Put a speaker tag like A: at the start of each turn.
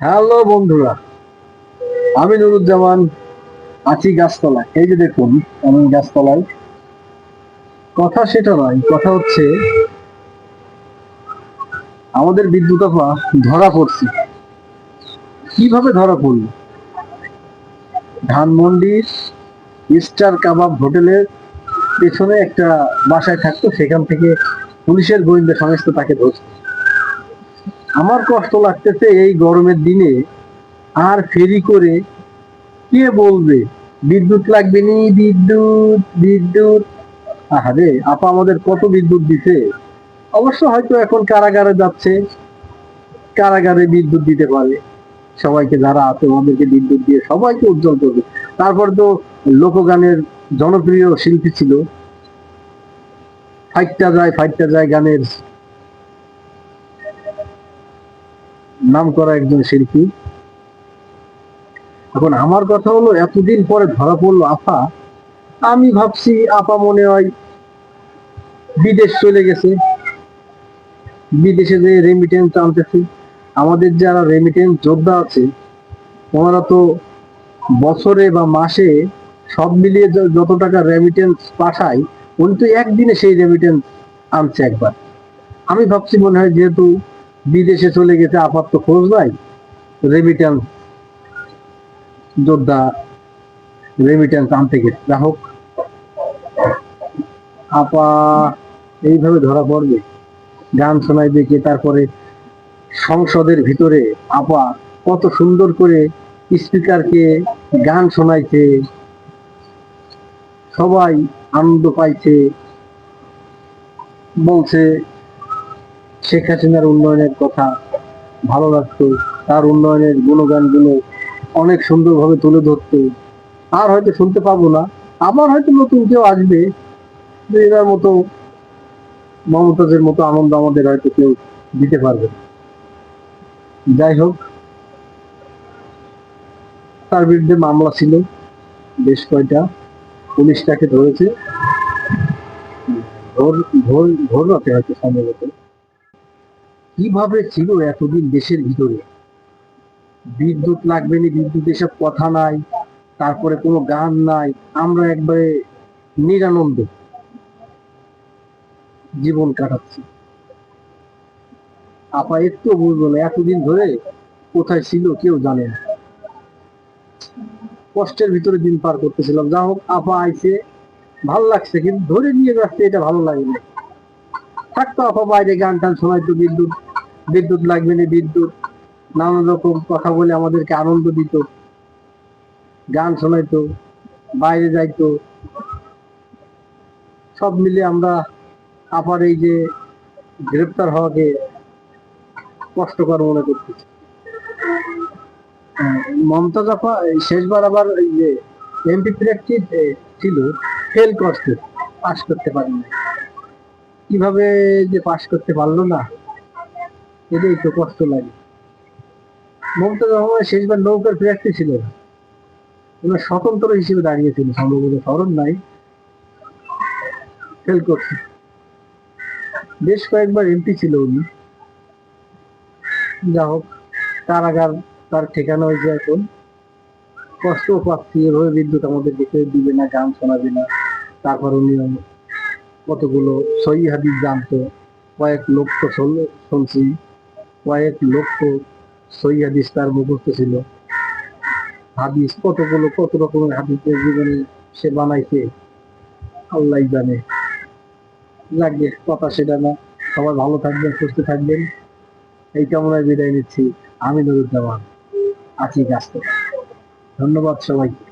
A: Hello বন্ধুরা, আমি নুরুজ্জামান, আছি গাছতলায়। এই যে দেখুন আমি গাছতলায়। কথা সেটা নয়, কথা হচ্ছে আমাদের বিদ্যুৎ আপা ধরা পড়ছে। কীভাবে ধরা পড়ল? ধানমন্ডির স্টার কাবাব হোটেলের পেছনে একটা বাসায় থাকতো, সেখান থেকে পুলিশের গোয়েন্দা সংস্থা তাকে ধরছে। আমার কষ্ট লাগতেছে এই গরমের দিনে আর ফেরি করে কে বলবে? বিদ্যুৎ লাগবে নি, বিদ্যুৎ বিদ্যুৎ। আহারে, আপা আমাদের কত বিদ্যুৎ দিছে? অবশ্য হয়তো এখন কারাগারে যাচ্ছে, কারাগারে বিদ্যুৎ দিতে পারে। সবাইকে যারা আছে, ওদেরকে বিদ্যুৎ দিয়ে সবাইকে উজ্জ্বল করবে। তারপর তো লোকগানের জনপ্রিয় শিল্পী ছিল। ফাইটটা যায় ফাইটটা যায় গানের নাম করা একজন শিল্পী। এখন আমার কথা হলো, এতদিন পরে ধরা পড়ল আপা। আমি ভাবছি আপা মনে হয় বিদেশ চলে গেছে। বিদেশে যে রেমিটেন্স আনতেছে। আমাদের যারা রেমিটেন্স যোদ্ধা আছে, ওনারা তো বছরে বা মাসে সব মিলিয়ে যত টাকা রেমিটেন্স পাঠায়, উনি তো একদিনে সেই রেমিটেন্স আনছে একবার। আমি ভাবছি মনে হয় যেহেতু বিদেশে চলে গেছে আপাত খোঁজ নাই। রেমিটেন্স যোদ্ধা রেমিটেন্স আনতে গেছে। যা হোক, আপা এইভাবে ধরা পড়বে। গান শোনাই দেখে তারপরে সংসদের ভিতরে আপা কত সুন্দর করে স্পিকারকে গান শোনাইছে, সবাই আনন্দ পাইছে, বলছে শেখ হাসিনার উন্নয়নের কথা ভালো লাগতো তার উন্নয়নের গুণগানগুলো অনেক সুন্দরভাবে তুলে ধরতো। আর হয়তো শুনতে পাবো না। আবার হয়তো নতুন কেউ আসবে যে এনার মতো মমতাজের মতো আনন্দ আমাদের হয়তো কেউ দিতে পারবে। যাই হোক, তার বিরুদ্ধে মামলা ছিল বেশ কয়টা পুলিশ তাকে ধরেছে। ভোর ভোর ভোর রাতে হয়তো সম্ভবত কীভাবে ছিল এতদিন দেশের ভিতরে? বিদ্যুৎ লাগবে না, বিদ্যুৎ এসব কথা নাই, তারপরে কোনো গান নাই, আমরা একবারে নিরানন্দ। জীবন কাটাচ্ছি। আপা, একটু বুঝব না এতদিন ধরে কোথায় ছিল কেউ জানে না। কষ্টের ভিতরে দিন পার করতেছিলাম। যা হোক, আপা আইছে, ভালো লাগছে, কিন্তু ধরে নিয়ে যাচ্ছে, এটা ভালো লাগে না। থাকতো আপা, বাইরে গান টান শোনাইতো বিদ্যুৎ। বিদ্যুৎ লাগবে না, বিদ্যুৎ। নানান রকম কথা বলে আমাদেরকে আনন্দ দিত। গান শোনাইতো, বাইরে যাইতো। সব মিলে আমরা আপার এই যে গ্রেপ্তার হওয়াকে কষ্টকর মনে করতেছি। আপা, এই শেষবার আবার এই যে এমপি প্রার্থী ছিল ফেল করতে পাশ করতে পারেনি। কীভাবে যে পাশ করতে পারল না? এটাই তো কষ্ট লাগে। মমতাজ রহমান শেষবার নৌকার প্রার্থী ছিল না ওনার স্বতন্ত্র হিসেবে দাঁড়িয়েছিল সম্ভবত স্মরণ নাই। ফেল করছে। বেশ কয়েকবার এমপি ছিল উনি। যা হোক, কারাগার তার ঠিকানা হয়েছে এখন। কষ্ট পাচ্ছি, এভাবে বিদ্যুৎ আমাদের দেখে দিবে না, গান শোনাবে না। তারপর উনি কতগুলো সই হাদিস জানতো, কয়েক লক্ষ শুন- শুনছি। কয়েক লক্ষ সই হাদিস তার মুখস্থ ছিল। হাদিস কতগুলো, কত রকমের হাদিসের জীবনে সে বানাইছে আল্লাহ জানে। লাগে কথা সেটা না। সবাই ভালো থাকবেন, সুস্থ থাকবেন। এই কামনায় বিদায় নিচ্ছি। আমি নুরুজ্জামান আছি গাছ ধন্যবাদ সবাইকে।